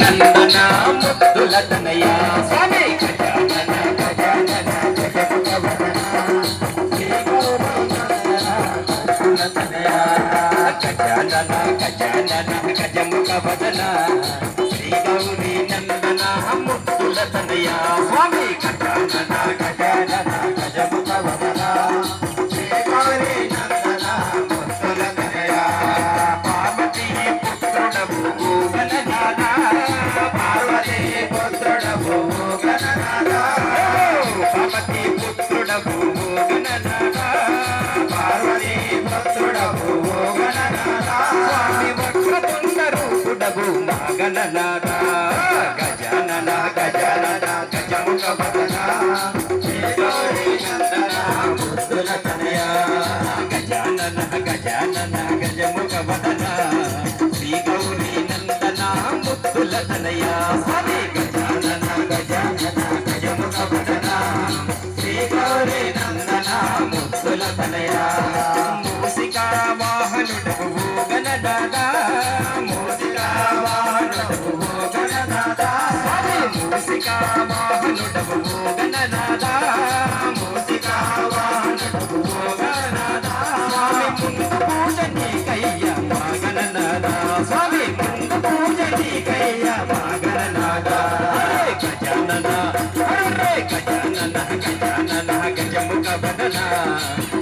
నందన ముద్దుల తనయ స్వామి గజానన గజానన గజముఖ వదన శ్రీ గౌరీ నందన ముద్దుల తనయ గజానన గజానన గజముఖ వదన శ్రీ గౌరీ నందన ముద్దుల తనయ స్వామి గజానన గజానన గణనాథ గజానన గజానన గజముఖ వదన. శ్రీ నందన ముద్దుల తనయ గజానన గజానన గజముఖ వదన శ్రీ గౌరీ నందన ముద్దుల తనయ స్వామి గజానన గజానన గజముఖ వదన శ్రీ గౌరీ నందన ముద్దుల తనయ.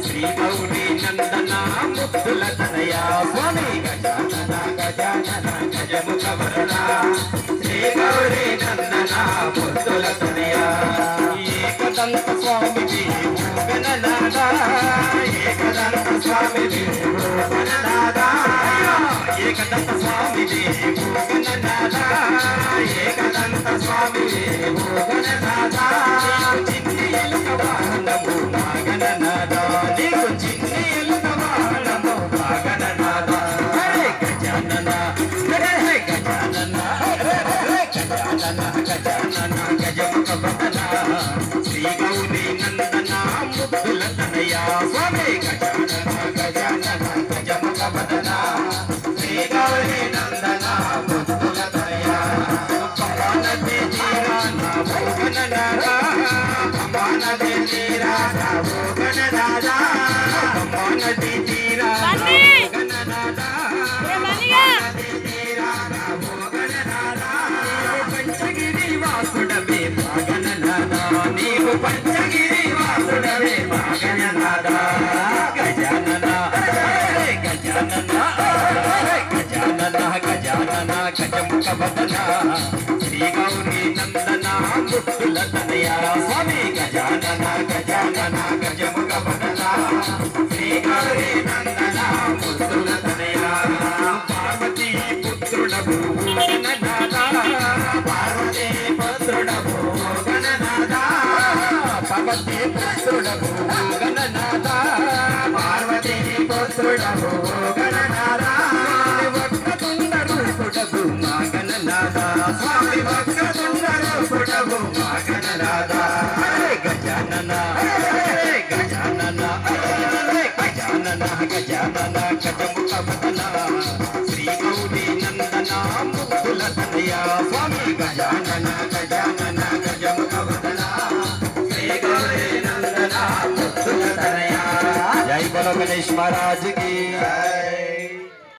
శ్రీ గౌరీ నందన ముద్దుల తనయ స్వామి గజానన గజానన గజముఖ వదన శ్రీ ఏకదంత స్వామి గణనాథ ఏకదంత స్వామి చిన్ని ఎలుక నీకు చిన్ని ఎలుక హరే గజానన హరే పంచగిరి వాసుడమే పాగన నీవు పంచగిరి గజానన గజముఖ శ్రీ గౌరీ నందన ముద్దుల తనయ స్వామి గజానన గజానన శ్రీ గౌరీ నందన పార్వతీ పుత్రుడవు గణనాథ పార్వతీ పుత్రుడవు గణనాథ పార్వతీ పుత్రుడవు గణనాథ పార్వతీ పుత్రుడవు గణనాథ గజానన హరే గజానన హరే గజానన గజానన గజముఖ వదన శ్రీ గౌరీ నందన ముద్దుల తనయ స్వామి గజానన గజానన గజముఖ వదన శ్రీ గౌరీ నందన ముద్దుల తనయ జై బలో గణేష్ మహారాజ్ की।